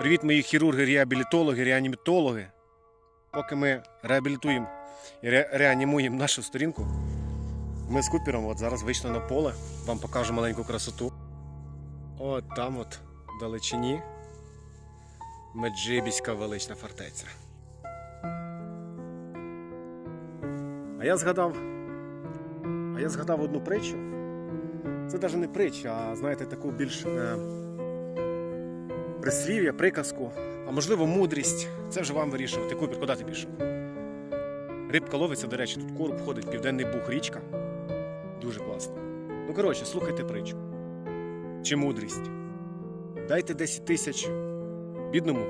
Привіт, мої хірурги, реабілітологи, реаніматологи. Поки ми реабілітуємо і ре- реанімуємо нашу сторінку, ми з Купером от зараз вийшли на поле, вам покажу маленьку красоту. От там от далечині Меджибіська велична фортеця. А я згадав. А я згадав одну притчу. Це навіть не притча, а знаєте, таку більш е, прислів'я, приказку, а можливо мудрість. Це вже вам вирішувати. Купір, куди ти пішов? Рибка ловиться, до речі, тут короб ходить, південний буг річка. Дуже класно. Ну, коротше, слухайте притчу. Чи мудрість? Дайте 10 тисяч бідному.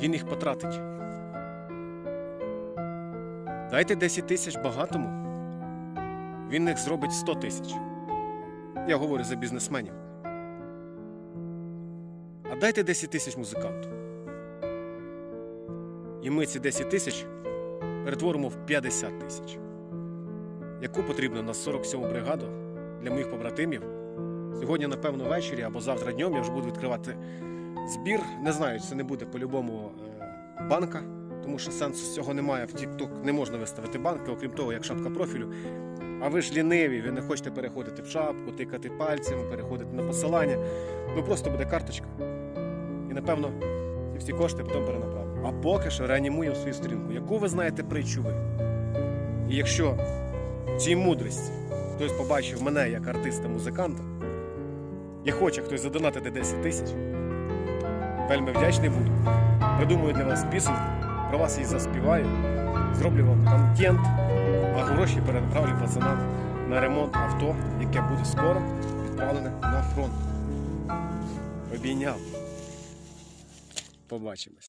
Він їх потратить. Дайте 10 тисяч багатому. Він їх зробить 100 тисяч. Я говорю за бізнесменів. Дайте 10 тисяч музиканту. І ми ці 10 тисяч перетворимо в 50 тисяч. Яку потрібно на 47-му бригаду для моїх побратимів. Сьогодні, напевно, ввечері або завтра днем я вже буду відкривати збір. Не знаю, це не буде по-любому е, банка, тому що сенсу цього немає. В TikTok не можна виставити банки, окрім того, як шапка профілю. А ви ж ліниві, ви не хочете переходити в шапку, тикати пальцем, переходити на посилання. Ну просто буде карточка. Напевно ці всі кошти потім перенаправимо. А поки що реанімуємо свою сторінку. Яку ви знаєте притчу ви? І якщо в цій мудрості хтось побачив мене як артиста-музиканта, і хоче хтось задонатити 10 тисяч, вельми вдячний буду. Придумаю для вас пісеньку, про вас її заспіваю, зроблю вам контент, а гроші перенаправлю пацанам на ремонт авто, яке буде скоро відправлене на фронт. Обійняв. Побачимось.